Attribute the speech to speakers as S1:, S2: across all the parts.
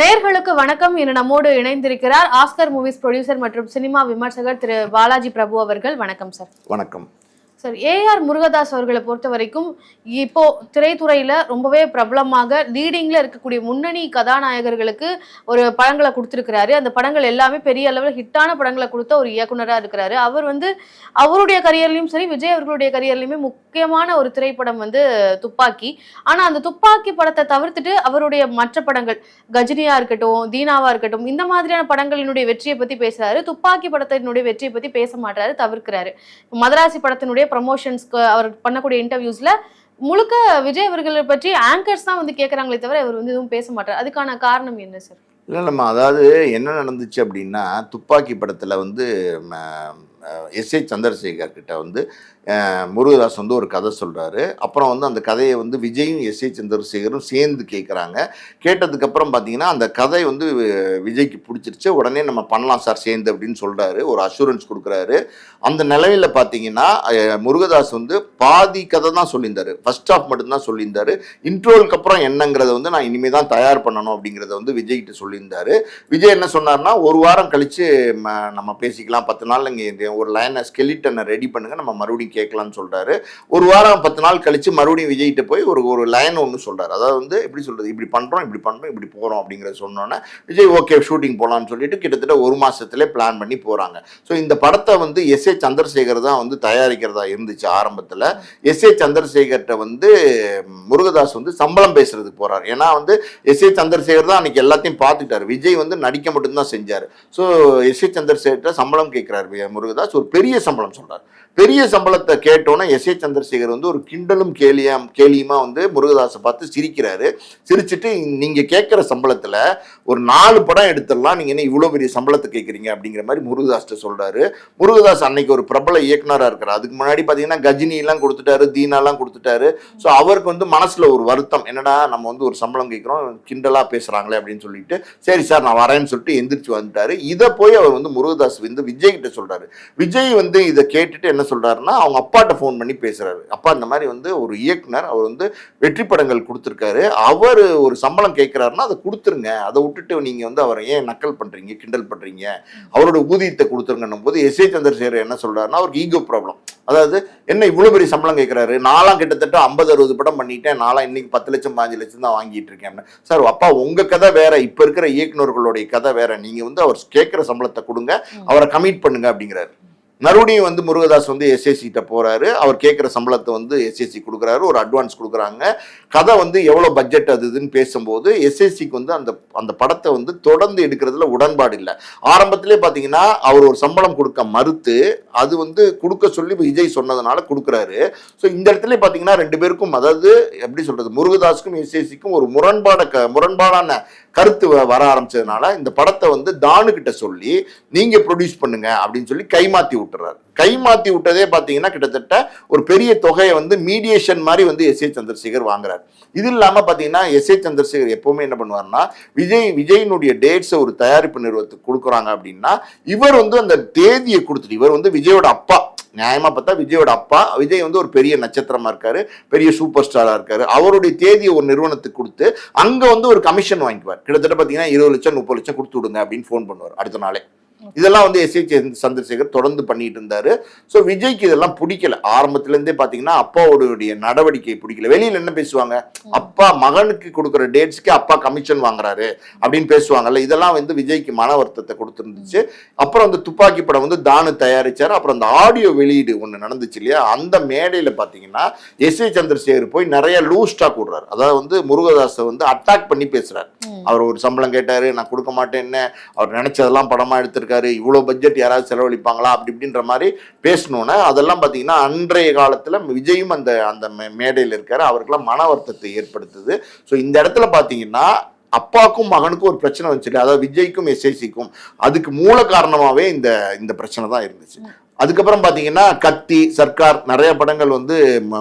S1: நேர்களுக்கு வணக்கம். இன்று நம்மோடு இணைந்திருக்கிறார் ஆஸ்கர் மூவிஸ் ப்ரொடியூசர் மற்றும் சினிமா விமர்சகர் திரு பாலாஜி பிரபு அவர்கள். வணக்கம் சார்
S2: வணக்கம்.
S1: சார் ஏஆர் முருகதாஸ் அவர்களை பொறுத்த வரைக்கும் இப்போ திரைத்துறையில ரொம்பவே பிரபலமாக லீடிங்ல இருக்கக்கூடிய முன்னணி கதாநாயகர்களுக்கு ஒரு படங்களை கொடுத்துருக்கிறாரு. அந்த படங்கள் எல்லாமே பெரிய அளவில் ஹிட்டான படங்களை கொடுத்த ஒரு இயக்குனராக இருக்கிறாரு. அவர் வந்து அவருடைய கரியர்லையும் சரி விஜய் அவர்களுடைய கரியர்லையுமே முக்கியமான ஒரு திரைப்படம் வந்து துப்பாக்கி. ஆனால் அந்த துப்பாக்கி படத்தை தவிர்த்துட்டு அவருடைய மற்ற படங்கள் கஜினியா இருக்கட்டும் தீனாவா இருக்கட்டும் இந்த மாதிரியான படங்களினுடைய வெற்றியை பத்தி பேசுறாரு. துப்பாக்கி படத்தினுடைய வெற்றியை பத்தி பேச மாட்டாரு தவிர்க்கிறாரு. மதராசி படத்தினுடைய ப்ரமோஷன்ஸ்க்கு அவர் பண்ணக்கூடிய இன்டர்வியூஸில் முழுக்க விஜய் அவர்களை பற்றி ஆங்கர்ஸ் தான் வந்து கேட்குறாங்களே தவிர அவர் வந்து எதுவும் பேச மாட்டார். அதுக்கான காரணம் என்ன சார்
S2: இல்லை நம்ம அதாவது என்ன நடந்துச்சு அப்படின்னா துப்பாக்கி படத்தில் வந்து எஸ்ஏ சந்திரசேகர் கிட்ட வந்து முருகதாஸ் வந்து ஒரு கதை சொல்கிறாரு அப்புறம் வந்து அந்த கதையை வந்து விஜயும் எஸ்ஏ சந்திரசேகரும் சேர்ந்து கேட்குறாங்க கேட்டதுக்கப்புறம் பார்த்தீங்கன்னா அந்த கதை வந்து வி- விஜய்க்கு பிடிச்சிருச்சு. உடனே நம்ம பண்ணலாம் சார் சேர்ந்து அப்படின்னு சொல்கிறாரு ஒரு அஷூரன்ஸ் கொடுக்குறாரு. அந்த நிலையில் பார்த்தீங்கன்னா முருகதாஸ் வந்து பாதி கதை தான் சொல்லியிருந்தார். ஃபர்ஸ்ட் ஆஃப் மட்டும்தான் சொல்லியிருந்தாரு. இன்ட்ரோலுக்கு அப்புறம் என்னங்கிறத வந்து நான் இனிமே தான் தயார் பண்ணணும் அப்படிங்கிறத வந்து விஜய்கிட்ட சொல்லியிருந்தார். சொல்லியிருந்தாரு விஜய் என்ன சொன்னார்னா ஒரு வாரம் கழித்து நம்ம பேசிக்கலாம். பத்து நாள் இங்கே ஒரு லைனை ஸ்கெலிட்டனை ரெடி பண்ணுங்க நம்ம மறுபடியும் கேட்கலாம்னு சொல்றாரு. ஒரு வாரம் பத்து நாள் கழிச்சு மறுபடியும் விஜய்கிட்ட போய் ஒரு ஒரு லைன் ஒன்று சொல்றாரு. அதாவது வந்து எப்படி சொல்றது இப்படி பண்றோம் இப்படி பண்றோம் இப்படி போறோம் அப்படிங்கிறத சொன்னோன்னே விஜய் ஓகே ஷூட்டிங் போகலான்னு சொல்லிட்டு கிட்டத்தட்ட ஒரு மாசத்துல பிளான் பண்ணி போறாங்க. ஸோ இந்த படத்தை வந்து எஸ் ஏ சந்திரசேகர் தான் வந்து தயாரிக்கிறதா இருந்துச்சு ஆரம்பத்தில். எஸ் ஏ சந்திரசேகர்கிட்ட வந்து முருகதாஸ் வந்து சம்பளம் பேசுறதுக்கு போறாரு. ஏன்னா வந்து எஸ் ஏ சந்திரசேகர் தான் அன்னைக்கு எல்லாத்தையும் பார்த்துட்டாரு விஜய் வந்து நடிக்க மட்டும்தான் செஞ்சார். ஸோ எஸ் ஏ சந்திரசேகர்கிட்ட சம்பளம் கேட்குறாரு முருகதாஸ். ஒரு பெரிய சம்பளம் சொல்கிறார் பெரிய சம்பளத்தை கேட்டோன்னே எஸ் ஏ சந்திரசேகர் வந்து ஒரு கிண்டலும் கேலியாம் கேலியுமா வந்து முருகதாஸை பார்த்து சிரிக்கிறாரு. சிரிச்சுட்டு நீங்கள் கேட்குற சம்பளத்தில் ஒரு நாலு படம் எடுத்துடலாம். நீங்கள் என்ன இவ்வளோ பெரிய சம்பளத்தை கேட்குறீங்க? அப்படிங்கிற மாதிரி முருகதாஸ்கிட்ட சொல்கிறாரு முருகதாஸ் அன்னைக்கு ஒரு பிரபல இயக்குனராக இருக்கிறார். அதுக்கு முன்னாடி பார்த்தீங்கன்னா கஜினி எல்லாம் கொடுத்துட்டாரு தீனாலாம் கொடுத்துட்டாரு. ஸோ அவருக்கு வந்து மனசில் ஒரு வருத்தம். என்னடா நம்ம வந்து ஒரு சம்பளம் கேட்குறோம். கிண்டலாக பேசுகிறாங்களே அப்படின்னு சொல்லிட்டு சரி சார் நான் வரேன்னு சொல்லிட்டு எந்திரிச்சு வந்துட்டாரு. இதை போய் அவர் வந்து முருகதாஸ் வந்து விஜய் கிட்ட விஜய் வந்து இதை கேட்டுட்டு என்ன சொல்றாருன்னா அவங்க அப்பாட்ட ஃபோன் பண்ணி பேசுறாரு. அப்பா இந்த மாதிரி வந்து ஒரு இயக்குனர் அவர் வந்து வெற்றி படங்கள் கொடுத்துருக்காரு. அவர் ஒரு சம்பளம் கேட்கிறாருன்னா அதை கொடுத்துருங்க. அதை விட்டுட்டு நீங்க வந்து அவரை ஏன் நக்கல் பண்றீங்க கிண்டல் பண்றீங்க? அவரோட ஊதியத்தை கொடுத்துருங்கன்னும் போது எஸ். ஏ. சந்திரசேகர் என்ன சொல்றாருன்னா அவருக்கு ஈகோ ப்ராப்ளம் அதாவது என்ன இவ்வளவு பெரிய சம்பளம் கேட்கிறாரு நாலாம் கிட்டத்தட்ட ஐம்பது அறுபது படம் பண்ணிட்டேன். நாலாம் இன்னைக்கு பத்து லட்சம் பாஞ்சு லட்சம் தான் வாங்கிட்டு இருக்கேன் சார் அப்பா உங்க கதை வேற. இப்ப இருக்கிற இயக்குனர்களுடைய கதை வேற. நீங்க வந்து அவர் கேட்கிற சம்பளத்தை கொடுங்க. அவரை கமிட் பண்ணுங்க அப்படிங்கிறாரு. மறுபடியும் வந்து முருகதாஸ் வந்து எஸ்எஸ்சிகிட்ட போகிறாரு அவர் கேட்குற சம்பளத்தை வந்து எஸ்எஸ்சி கொடுக்குறாரு. ஒரு அட்வான்ஸ் கொடுக்குறாங்க. கதை வந்து எவ்வளோ பட்ஜெட் அது இதுன்னு பேசும்போது எஸ்எஸ்சிக்கு வந்து அந்த அந்த படத்தை வந்து தொடர்ந்து எடுக்கிறதுல உடன்பாடு இல்லை. ஆரம்பத்திலே பார்த்தீங்கன்னா அவர் ஒரு சம்பளம் கொடுக்க மறுத்து அது வந்து கொடுக்க சொல்லி விஜய் சொன்னதுனால கொடுக்குறாரு. ஸோ இந்த இடத்துல பார்த்தீங்கன்னா ரெண்டு பேருக்கும் அதாவது எப்படி சொல்கிறது முருகதாஸுக்கும் எஸ்எஸ்சிக்கும் ஒரு முரண்பாட க முரண்பாடான கருத்து வ- வர ஆரம்பிச்சதுனால இந்த படத்தை வந்து தானு கிட்ட சொல்லி நீங்க ப்ரொடியூஸ் பண்ணுங்க அப்படின்னு சொல்லி கைமாத்தி விட்டுறாரு. கைமாத்தி விட்டதே பார்த்தீங்கன்னா கிட்டத்தட்ட ஒரு பெரிய தொகையை வந்து மீடியேஷன் மாதிரி வந்து எஸ் ஏ சந்திரசேகர் வாங்குறாரு. இது இல்லாமல் பார்த்தீங்கன்னா எஸ் ஏ சந்திரசேகர் எப்பவுமே என்ன பண்ணுவாருன்னா விஜய் விஜயினுடைய டேட்ஸை ஒரு தயாரிப்பு நிறுவனத்துக்கு கொடுக்குறாங்க அப்படின்னா இவர் வந்து அந்த தேதியை கொடுத்துட்டு இவர் வந்து விஜயோட அப்பா. நியாயமா பார்த்தா விஜயோட அப்பா விஜய் வந்து ஒரு பெரிய நட்சத்திரமா இருக்காரு பெரிய சூப்பர் ஸ்டாராக இருக்காரு. அவருடைய தேதியை ஒரு நிறுவனத்துக்கு கொடுத்து அங்கே வந்து ஒரு கமிஷன் வாங்கிக்குவார். கிட்டத்தட்ட பார்த்தீங்கன்னா இருபது லட்சம் முப்பது லட்சம் கொடுத்து விடுங்க அப்படின்னு ஃபோன் பண்ணுவார் அடுத்த நாளே. இதெல்லாம் வந்து எஸ். சந்திரசேகர் தொடர்ந்து பண்ணிட்டு இருந்தாரு. ஸோ விஜய்க்கு இதெல்லாம் பிடிக்கல. ஆரம்பத்துல இருந்தே பாத்தீங்கன்னா அப்பாவோடைய நடவடிக்கை பிடிக்கல. வெளியில என்ன பேசுவாங்க? அப்பா மகனுக்கு கொடுக்குற டேட்ஸ்க்கு அப்பா கமிஷன் வாங்குறாரு அப்படின்னு பேசுவாங்கல்ல இதெல்லாம் வந்து விஜய்க்கு மன வருத்தத்தை கொடுத்துருந்துச்சு. அப்புறம் அந்த துப்பாக்கி படம் வந்து தானு தயாரிச்சாரு. அப்புறம் அந்த ஆடியோ வெளியீடு ஒன்று நடந்துச்சு இல்லையா? அந்த மேடையில பாத்தீங்கன்னா எஸ். ஏ. சந்திரசேகர் போய் நிறைய லூஸ் டாக் விடுறாரு அதாவது வந்து முருகதாஸை வந்து அட்டாக் பண்ணி பேசுறாரு. அவர் ஒரு சம்பளம் கேட்டாரு நான் கொடுக்க மாட்டேன்னு அவர் நினைச்சதெல்லாம் படமா எடுத்திருக்காரு இவ்வளோ பட்ஜெட் யாராவது செலவழிப்பாங்களா? அப்படி இப்படின்ற மாதிரி பேசணும்னா அதெல்லாம் பார்த்தீங்கன்னா அன்றைய காலத்தில் விஜயும் அந்த அந்த மே- மேடையில் இருக்காரு. அவருக்கெல்லாம் மன வருத்தத்தை ஏற்படுத்துது. ஸோ இந்த இடத்துல பார்த்தீங்கன்னா அப்பாவுக்கும் மகனுக்கும் ஒரு பிரச்சனை வந்துச்சு அதாவது விஜய்க்கும் எஸ்ஐசிக்கும் அதுக்கு மூல காரணமாகவே இந்த இந்த பிரச்சனை தான் இருந்துச்சு. அதுக்கப்புறம் பார்த்தீங்கன்னா கத்தி சர்க்கார் நிறைய படங்கள் வந்து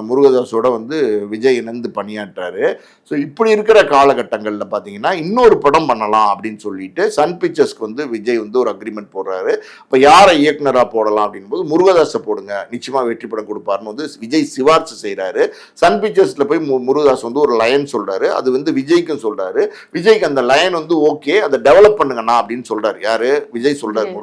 S2: முருகதாஸோட வந்து விஜய் இணைந்து பணியாற்றாரு. ஸோ இப்படி இருக்கிற காலகட்டங்களில் பார்த்தீங்கன்னா இன்னொரு படம் பண்ணலாம் அப்படின்னு சொல்லிட்டு சன் பிக்சர்ஸ்க்கு வந்து விஜய் வந்து ஒரு அக்ரிமெண்ட் போடுறாரு. இப்போ யாரை இயக்குனராக போடலாம் அப்படின்போது முருகதாஸை போடுங்க. நிச்சயமாக வெற்றி படம் கொடுப்பாருன்னு வந்து விஜய் சிபார்சு செய்கிறாரு சன் பிக்சர்ஸில் போய் மு- முருகதாஸ் வந்து ஒரு லைன் சொல்கிறாரு அது வந்து விஜய்க்கும் சொல்கிறாரு விஜய்க்கு அந்த லைன் வந்து ஓகே அதை டெவலப் பண்ணுங்கண்ணா அப்படின்னு சொல்கிறாரு யாரு? விஜய் சொல்கிறார்
S1: okay.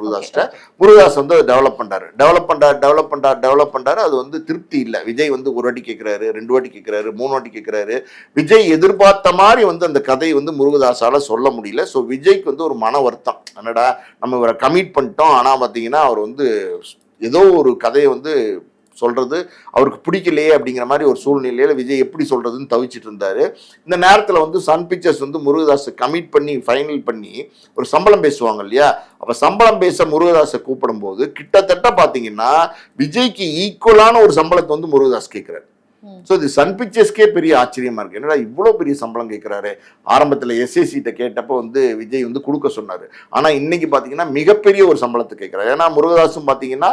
S2: முருகதாஸ் வந்து அதை டெவலப் பண்றாரு. டெவலப் பண்ணுறார் டெவலப் பண்ணுறார் டெவலப் பண்ணுறாரு அது வந்து திருப்தி இல்லை. விஜய் வந்து ஒரு வாட்டி கேட்குறாரு ரெண்டு வாட்டி கேட்குறாரு மூணு வாட்டி கேட்குறாரு விஜய் எதிர்பார்த்த மாதிரி வந்து அந்த கதையை வந்து முருகதாஸால் சொல்ல முடியல. ஸோ விஜய்க்கு வந்து ஒரு மன வருத்தம். என்னடா நம்ம இவரை கமிட் பண்ணிட்டோம். ஆனால் பார்த்தீங்கன்னா அவர் வந்து ஏதோ ஒரு கதையை வந்து சொல்கிறது அவருக்கு பிடிக்கலையே அப்படிங்கிற மாதிரி ஒரு சூழ்நிலையில் விஜய் எப்படி சொல்கிறதுன்னு தவிச்சிட்டு இருந்தார். இந்த நேரத்தில் வந்து சன் பிக்சர்ஸ் வந்து முருகதாஸை கமிட் பண்ணி ஃபைனல் பண்ணி ஒரு சம்பளம் பேசுவாங்க இல்லையா? அப்போ சம்பளம் பேச முருகதாஸை கூப்பிடும்போது கிட்டத்தட்ட பார்த்தீங்கன்னா விஜய்க்கு ஈக்குவலான ஒரு சம்பளத்தை வந்து முருகதாஸ் கேட்குறாரு ஸோ இது சன் பிக்சர்ஸ்க்கே பெரிய ஆச்சரியமா இருக்கு. என்னடா இவ்வளோ பெரிய சம்பளம் கேட்குறாரு ஆரம்பத்தில் எஸ்எஸ்சிட்ட கேட்டப்போ வந்து விஜய் வந்து கொடுக்க சொன்னார். ஆனா இன்னைக்கு பார்த்தீங்கன்னா மிகப்பெரிய ஒரு சம்பளத்தை கேட்குறாரு ஏன்னா முருகதாசும் பார்த்தீங்கன்னா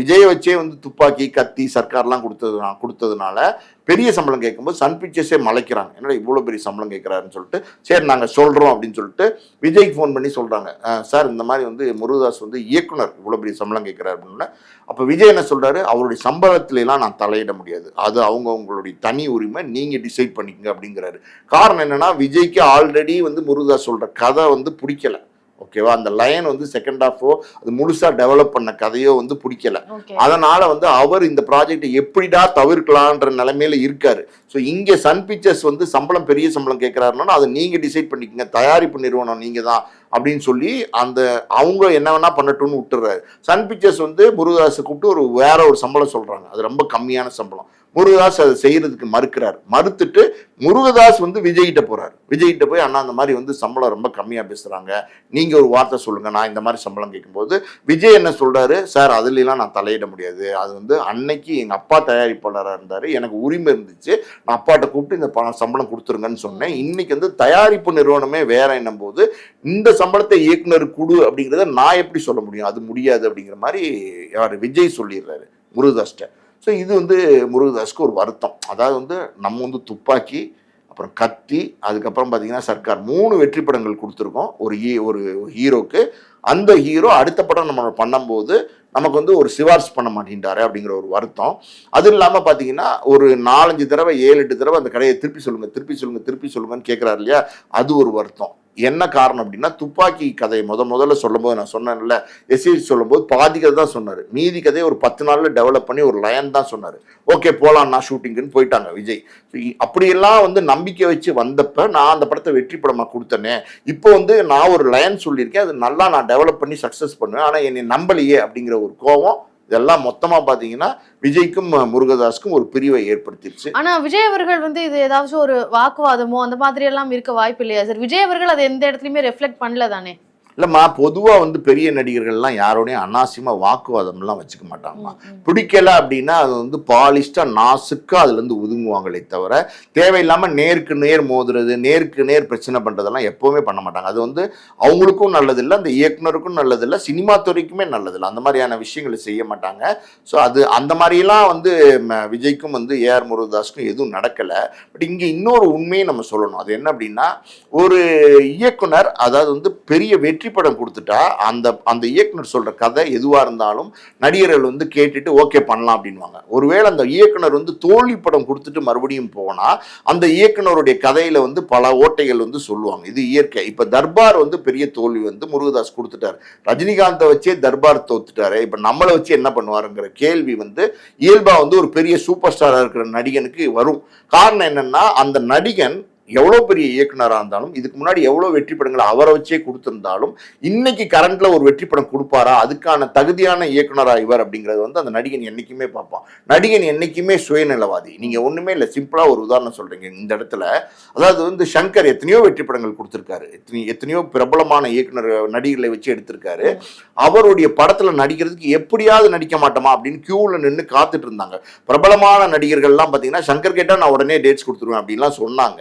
S2: விஜயை வச்சே வந்து துப்பாக்கி கத்தி சர்க்கார்லாம் கொடுத்ததுனா கொடுத்ததுனால பெரிய சம்பளம் கேட்கும்போது சன் பிக்சர்ஸே மலைக்கிறாங்க. என்னடா இவ்வளோ பெரிய சம்பளம் கேட்குறாருன்னு சொல்லிட்டு சரி நாங்கள் சொல்கிறோம் அப்படின்னு சொல்லிட்டு விஜய்க்கு ஃபோன் பண்ணி சொல்கிறாங்க சார் இந்த மாதிரி வந்து முருகதாஸ் வந்து இயக்குனர் இவ்வளோ பெரிய சம்பளம் கேட்குறாரு அப்படின்னு. அப்போ விஜய் என்ன சொல்கிறாரு அவருடைய சம்பளத்திலலாம் நான் தலையிட முடியாது. அது அவங்க அவங்களுடைய தனி உரிமை நீங்கள் டிசைட் பண்ணிக்கங்க அப்படிங்கிறாரு. காரணம் என்னென்னா விஜய்க்கு ஆல்ரெடி வந்து முருகதாஸ் சொல்கிற கதை வந்து பிடிக்கல. ஓகேவா அந்த லைன் வந்து செகண்ட் ஹாஃபோ அது முழுசா டெவலப் பண்ண கதையோ வந்து பிடிக்கல. அதனால வந்து அவர் இந்த ப்ராஜெக்டை எப்படிடா தவிர்க்கலான்ற நிலைமையில இருக்காரு. ஸோ இங்க சன் பிக்சர்ஸ் வந்து சம்பளம் பெரிய சம்பளம் கேட்கிறாருன்னா அதை நீங்க டிசைட் பண்ணிக்கங்க. தயாரிப்பு நிறுவனம் நீங்க தான் அப்படின்னு சொல்லி அந்த அவங்க என்ன வேணா பண்ணட்டும்னு விட்டுறாரு. சன் பிக்சர்ஸ் வந்து முருகதாஸை கூப்பிட்டு ஒரு வேற ஒரு சம்பளம் சொல்றாங்க. அது ரொம்ப கம்மியான சம்பளம். முருகதாஸ் அதை செய்யறதுக்கு மறுக்கிறார். மறுத்துட்டு முருகதாஸ் வந்து விஜய்கிட்ட போறார். விஜய்கிட்ட போய் அண்ணா அந்த மாதிரி வந்து சம்பளம் ரொம்ப கம்மியாக பேசுறாங்க. நீங்க ஒரு வார்த்தை சொல்லுங்க. நான் இந்த மாதிரி சம்பளம் கேட்கும்போது விஜய் என்ன சொல்றாரு? சார் அதுலலாம் நான் தலையிட முடியாது. அது வந்து அன்னைக்கு எங்க அப்பா தயாரிப்பாளராக இருந்தார். எனக்கு உரிமை இருந்துச்சு. நான் அப்பாட்ட கூப்பிட்டு இந்த பணம் சம்பளம் கொடுத்துருங்கன்னு சொன்னேன். இன்னைக்கு வந்து தயாரிப்பு நிறுவனமே வேற என்னும் போது இந்த சம்பளத்தை இயக்குனர் குடு அப்படிங்கிறத நான் எப்படி சொல்ல முடியும்? அது முடியாது அப்படிங்கிற மாதிரி யார் விஜய் சொல்லிடுறாரு முருகதாஸ்ட்ட ஸோ இது வந்து முருகதாஸ்க்கு ஒரு வருத்தம். அதாவது வந்து நம்ம வந்து துப்பாக்கி அப்புறம் கத்தி அதுக்கப்புறம் பார்த்தீங்கன்னா சர்க்கார் மூணு வெற்றி படங்கள் கொடுத்துருக்கோம். ஒரு ஹீ ஒரு ஹீரோக்கு. அந்த ஹீரோ அடுத்த படம் நம்ம பண்ணும்போது நமக்கு வந்து ஒரு சிபாரிசு பண்ண மாட்டேன்றாரு அப்படிங்கிற ஒரு வருத்தம். அது இல்லாமல் பார்த்தீங்கன்னா ஒரு நாலஞ்சு தடவை ஏழு எட்டு தடவை அந்த கடையை திருப்பி சொல்லுங்கள் திருப்பி சொல்லுங்கள் திருப்பி சொல்லுங்கன்னு கேட்குறாரு இல்லையா? அது ஒரு வருத்தம். என்ன காரணம் அப்படின்னா துப்பாக்கி கதையை முத முதல்ல சொல்லும்போது நான் சொன்னேன்ல எஸ்ஏ சொல்லும்போது பாதி கதை தான் சொன்னார். மீதி கதையை ஒரு பத்து நாளில் டெவலப் பண்ணி ஒரு லயன் தான் சொன்னார். ஓகே போலாம்னா ஷூட்டிங்குன்னு போயிட்டாங்க விஜய். அப்படியெல்லாம் வந்து நம்பிக்கை வச்சு வந்தப்ப நான் அந்த படத்தை வெற்றி படமாக கொடுத்தனே. இப்போ வந்து நான் ஒரு லயன் சொல்லியிருக்கேன் அது நல்லா நான் டெவலப் பண்ணி சக்ஸஸ் பண்ணுவேன். ஆனால் என்னை நம்பலையே அப்படிங்கிற ஒரு கோவம் இதெல்லாம் மொத்தமாக பார்த்தீங்கன்னா விஜய்க்கும் முருகதாஸ்க்கும் ஒரு பிரிவை ஏற்படுத்திடுச்சு.
S1: ஆனா விஜய் அவர்கள் வந்து இது ஏதாச்சும் ஒரு வாக்குவாதமோ அந்த மாதிரி எல்லாம் இருக்க வாய்ப்பு இல்லையா சார் விஜய் அவர்கள் அதை எந்த இடத்துலயுமே ரெஃப்ளெக்ட் பண்ணல தானே?
S2: இல்லைம்மா பொதுவாக வந்து பெரிய நடிகர்கள்லாம் யாரோடையும் அனாவசியமாக வாக்குவாதம்லாம் வச்சுக்க மாட்டாங்கம்மா பிடிக்கல அப்படின்னா அது வந்து பாலிஷ்டாக நாசுக்காக அதுலேருந்து ஒதுங்குவாங்களே தவிர தேவையில்லாமல் நேருக்கு நேர் மோதுறது நேருக்கு நேர் பிரச்சனை பண்ணுறதெல்லாம் எப்போவுமே பண்ண மாட்டாங்க. அது வந்து அவங்களுக்கும் நல்லதில்லை அந்த இயக்குனருக்கும் நல்லதில்லை சினிமா துறைக்குமே நல்லதில்லை. அந்த மாதிரியான விஷயங்களை செய்ய மாட்டாங்க. ஸோ அது அந்த மாதிரிலாம் வந்து விஜய்க்கும் வந்து ஏஆர் முருகதாஸ்க்கும் எதுவும் நடக்கலை. பட் இங்கே இன்னொரு உண்மையை நம்ம சொல்லணும். அது என்ன அப்படின்னா ஒரு இயக்குனர் அதாவது வந்து பெரிய வெற்றி படம் கொடுத்துட்டா அந்த அந்த இயக்குனர் சொல்கிற கதை எதுவாக இருந்தாலும் நடிகர்கள் வந்து கேட்டுட்டு ஓகே பண்ணலாம் அப்படின்வாங்க ஒருவேளை அந்த இயக்குனர் வந்து தோல்வி படம் கொடுத்துட்டு மறுபடியும் போனால் அந்த இயக்குனருடைய கதையில் வந்து பல ஓட்டைகள் வந்து சொல்லுவாங்க. இது இயற்கை. இப்போ தர்பார் வந்து பெரிய தோல்வி வந்து முருகதாஸ் கொடுத்துட்டாரு. ரஜினிகாந்தை வச்சே தர்பார் தோத்துட்டாரு. இப்போ நம்மளை வச்சு என்ன பண்ணுவாருங்கிற கேள்வி வந்து இயல்பாக வந்து ஒரு பெரிய சூப்பர் ஸ்டாராக இருக்கிற நடிகனுக்கு வரும். காரணம் என்னன்னா அந்த நடிகன் எவ்வளோ பெரிய இயக்குனராக இருந்தாலும் இதுக்கு முன்னாடி எவ்வளோ வெற்றி படங்களை அவரை வச்சே கொடுத்துருந்தாலும் இன்னைக்கு கரண்ட்ல ஒரு வெற்றி படம் கொடுப்பாரா? அதுக்கான தகுதியான இயக்குனராக இவர் அப்படிங்கிறது வந்து அந்த நடிகன் என்னைக்குமே பார்ப்பான். நடிகன் என்னைக்குமே சுயநலவாதி. நீங்கள் ஒன்றுமே இல்லை சிம்பிளாக ஒரு உதாரணம் சொல்கிறீங்க இந்த இடத்துல அதாவது வந்து சங்கர் எத்தனையோ வெற்றி படங்கள் கொடுத்துருக்காரு. எத்தனை எத்தனையோ பிரபலமான இயக்குனர் நடிகர்களை வச்சு எடுத்திருக்காரு. அவருடைய படத்தில் நடிக்கிறதுக்கு எப்படியாவது நடிக்க மாட்டோமா அப்படின்னு க்யூவில் நின்று காத்துட்டு இருந்தாங்க. பிரபலமான நடிகர்கள்லாம் பார்த்தீங்கன்னா சங்கர் கேட்டால் நான் உடனே டேட்ஸ் கொடுத்துருவேன் அப்படின்லாம் சொன்னாங்க.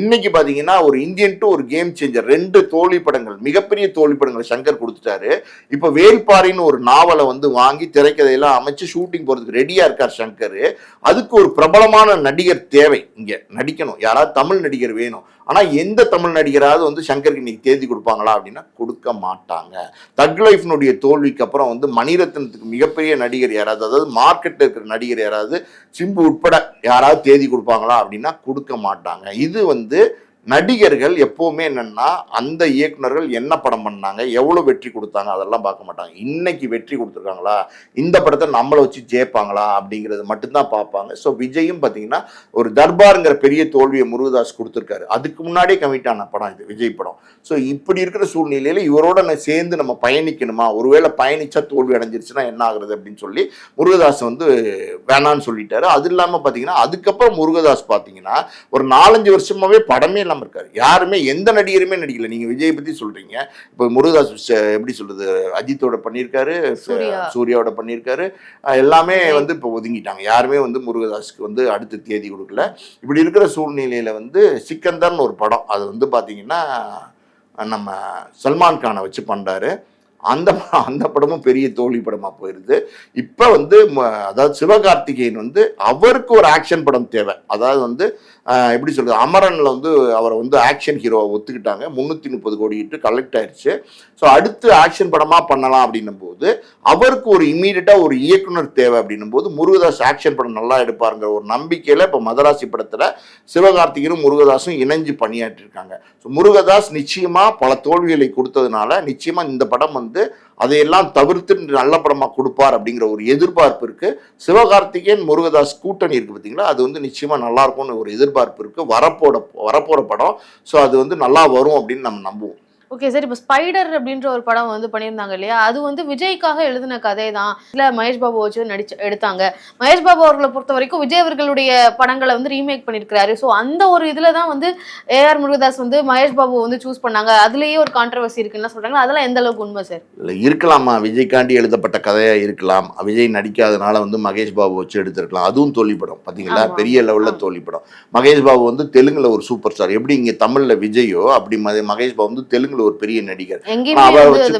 S2: இன்னைக்கு பாத்தீங்கன்னா ஒரு இந்தியன் டு ஒரு கேம் சேஞ்சர் ரெண்டு தோல்வி படங்கள் மிகப்பெரிய தோல்வி படங்கள் சங்கர் கொடுத்துட்டாரு. இப்போ வேல்பாரின்னு ஒரு நாவலை வந்து வாங்கி திரைக்கதையெல்லாம் அமைச்சு ஷூட்டிங் போறதுக்கு ரெடியா இருக்கார் சங்கர். அதுக்கு ஒரு பிரபலமான நடிகர் தேவை இங்க. நடிக்கணும். யாராவது தமிழ் நடிகர் வேணும். ஆனால் எந்த தமிழ் நடிகராவது வந்து சங்கருக்கு இன்னைக்கு தேதி கொடுப்பாங்களா அப்படின்னா கொடுக்க மாட்டாங்க. தக் லைஃப்னுடைய தோல்விக்கு அப்புறம் வந்து மணிரத்னத்துக்கு மிகப்பெரிய நடிகர் யாராவது அதாவது மார்க்கெட்டில் இருக்கிற நடிகர் யாராவது சிம்பு உட்பட யாராவது தேதி கொடுப்பாங்களா அப்படின்னா கொடுக்க மாட்டாங்க. இது வந்து நடிகர்கள் எப்போவுமே என்னன்னா அந்த இயக்குனர்கள் என்ன படம் பண்ணாங்க எவ்வளோ வெற்றி கொடுத்தாங்க அதெல்லாம் பார்க்க மாட்டாங்க. இன்னைக்கு வெற்றி கொடுத்துருக்காங்களா? இந்த படத்தை நம்மளை வச்சு ஜெயிப்பாங்களா? அப்படிங்கிறது மட்டும்தான் பார்ப்பாங்க. ஸோ விஜயும் பார்த்தீங்கன்னா ஒரு தர்பாருங்கிற பெரிய தோல்வியை முருகதாஸ் கொடுத்துருக்காரு. அதுக்கு முன்னாடியே கமிட் ஆன படம் இது விஜய் படம். ஸோ இப்படி இருக்கிற சூழ்நிலையில் இவரோட நான் சேர்ந்து நம்ம பயணிக்கணுமா? ஒருவேளை பயணிச்சா தோல்வி அடைஞ்சிருச்சுன்னா என்ன ஆகுறது அப்படின்னு சொல்லி முருகதாஸ் வந்து வேணான்னு சொல்லிட்டாரு. அது இல்லாமல் பார்த்தீங்கன்னா அதுக்கப்புறம் முருகதாஸ் பார்த்தீங்கன்னா ஒரு நாலஞ்சு வருஷமாவே படமே இல்லாமல் இருக்காரு. யாருமே எந்த நடிகருமே நடிக்கல. நீங்க விஜய் பத்தி சொல்றீங்க. இப்போ முருகதாஸ் எப்படி சொல்றது அஜித்தோட பண்ணியிருக்காரு
S1: சூர்யா.
S2: சூர்யாவோட பண்ணியிருக்காரு. எல்லாமே வந்து இப்போ ஒதுங்கிட்டாங்க. யாருமே வந்து முருகதாஸ்க்கு வந்து அடுத்த தேதி கொடுக்கல. இப்படி இருக்கிற சூழ்நிலையில வந்து சிக்கந்தர்னு ஒரு படம். அது வந்து பாத்தீங்கன்னா நம்ம சல்மான் கானை வச்சு பண்றாரு. அந்த அந்த படமும் பெரிய தோல்வி படமா போயிருது. இப்போ வந்து அதாவது சிவகார்த்திகேயன் வந்து அவருக்கு ஒரு ஆக்ஷன் படம் தேவை. அதாவது வந்து எப்படி சொல்கிறது அமரனில் வந்து அவரை வந்து ஆக்ஷன் ஹீரோவை ஒத்துக்கிட்டாங்க. முந்நூற்றி முப்பது கோடி இட்டு கலெக்ட் ஆயிடுச்சு ஸோ அடுத்து ஆக்ஷன் படமாக பண்ணலாம் அப்படின்னும் போது அவருக்கு ஒரு இம்மீடியட்டாக ஒரு இயக்குனர் தேவை அப்படின்னும் போது முருகதாஸ் ஆக்ஷன் படம் நல்லா எடுப்பாருங்கிற ஒரு நம்பிக்கையில் இப்போ மதராசி படத்தில் சிவகார்த்திகனும் முருகதாஸும் இணைஞ்சு பணியாற்றிருக்காங்க. ஸோ முருகதாஸ் நிச்சயமாக பல தோல்விகளை கொடுத்ததுனால நிச்சயமாக இந்த படம் வந்து அதையெல்லாம் தவிர்த்து நல்ல படமாக கொடுப்பார் அப்படிங்கிற ஒரு எதிர்பார்ப்பு இருக்குது சிவகார்த்திகேயன் முருகதாஸ் கூட்டணி இருக்குது பார்த்தீங்களா அது வந்து நிச்சயமாக நல்லா இருக்கும்னு ஒரு எதிர்பார்ப்பு இருக்குது வரப்போட வரப்போகிற படம். ஸோ அது வந்து நல்லா வரும் அப்படின்னு நம்ம நம்புவோம்.
S1: ஓகே சார் இப்போ ஸ்பைடர் அப்படின்ற ஒரு படம் வந்து பண்ணியிருந்தாங்க இல்லையா? அது வந்து விஜய்க்காக எழுதின கதை தான் இல்லை மகேஷ் பாபு வச்சு நடிச்சு எடுத்தாங்க. மகேஷ் பாபு அவர்களை பொறுத்த வரைக்கும் விஜய் அவர்களுடைய படங்களை வந்து ரீமேக் பண்ணியிருக்கிறாரு. ஸோ அந்த ஒரு இதில் தான் வந்து ஏஆர் முருகதாஸ் வந்து மகேஷ் பாபு வந்து சூஸ் பண்ணாங்க. அதுலேயே ஒரு கான்ட்ரவர்சி இருக்குன்னு சொல்றாங்க அதெல்லாம் எந்த அளவுக்கு உண்மை சார்
S2: இல்லை இருக்கலாமா? விஜய்காண்டி எழுதப்பட்ட கதையா இருக்கலாம். விஜய் நடிக்காதனால வந்து மகேஷ் பாபு வச்சு எடுத்திருக்கலாம். அதுவும் தோல்வி படம் பாத்தீங்களா?
S1: ஆமா.
S2: பெரிய லெவல்ல
S1: ஆமா.
S2: தோல்வி படம் மகேஷ் பாபு வந்து தெலுங்குல ஒரு சூப்பர் ஸ்டார் எப்படி இங்க தமிழ்ல விஜயோ அப்படி மகேஷ் பாபு வந்து தெலுங்குல ஒரு பெரிய நடிகர்.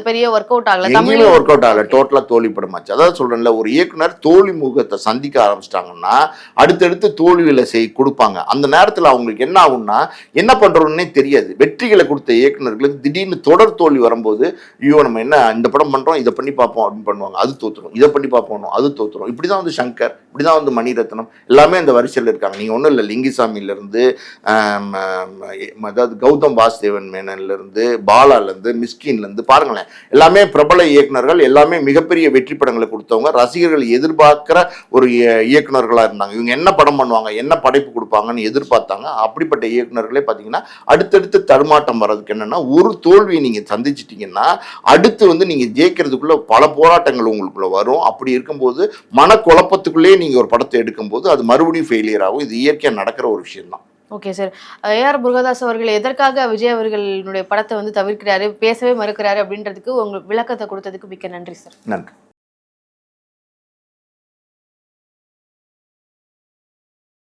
S1: பெரிய ஒர்க் அவுட் ஆகல.
S2: எங்கேயுமே
S1: தமிழ்ல
S2: ஒர்க் அவுட் ஆகல. டோட்டலா தோல்வி படமாச்சு. அதாவது சொல்றேன்ல ஒரு இயக்குனர் தோல்வி முகத்தை சந்திக்க ஆரம்பிச்சிட்டாங்கன்னா அடுத்தடுத்து தோல்விகளை செய் கொடுப்பாங்க. அந்த நேரத்துல அவங்களுக்கு என்ன ஆகும்னா என்ன பண்றோம்னே தெரியாது. வெற்றிகளை கொடுத்த இயக்குனர்களுக்கு திடீர்னு தொடர் தோல்வி வரும்போது ஐயோ நம்ம என்ன இந்த படம் பண்றோம் இதை பண்ணி பார்ப்போம் அப்படின்னு பண்ணுவாங்க. அது தோத்துரும். இதை பண்ணி பார்ப்போம் அது தோத்துரும். இப்படிதான் வந்து சங்கர் இப்படிதான் வந்து மணிரத்னம் எல்லாமே அந்த வரிசையில் இருக்காங்க. நீங்க ஒன்றும் இல்லை ஆம், அதாவது கௌதம் வாசுதேவன் மேனன்ல பாலாலேருந்து மிஸ்கின்லேருந்து பாருங்களேன். எல்லாமே பிரபல இயக்குனர்கள் எல்லாமே மிகப்பெரிய வெற்றி படங்களை கொடுத்தவங்க. ரசிகர்கள் எதிர்பார்க்குற ஒரு இயக்குநர்களாக இருந்தாங்க. இவங்க என்ன படம் பண்ணுவாங்க என்ன படைப்பு கொடுப்பாங்கன்னு எதிர்பார்த்தாங்க. அப்படிப்பட்ட இயக்குனர்களே பார்த்தீங்கன்னா அடுத்தடுத்து தடுமாட்டம் வர்றதுக்கு என்னென்னா ஒரு தோல்வியை நீங்கள் சந்திச்சிட்டிங்கன்னா அடுத்து வந்து நீங்கள் ஜெயிக்கிறதுக்குள்ள பல போராட்டங்கள் உங்களுக்குள்ள வரும். அப்படி இருக்கும்போது மனக்குழப்பத்துக்குள்ளேயே நீங்கள் ஒரு படத்தை எடுக்கும்போது அது மறுபடியும் ஃபெயிலியர் ஆகும். இது இயற்கையாக நடக்கிற ஒரு விஷயம் தான்
S1: ஓகே சார் ஏஆர் முருகதாஸ் அவர்கள் எதற்காக விஜய் அவர்களுடைய படத்தை வந்து தவிர்க்கிறாரு பேசவே மறுக்கிறாரு அப்படின்றதுக்கு உங்க விளக்கத்தை கொடுத்ததுக்கு மிக்க நன்றி சார்
S2: நன்றி.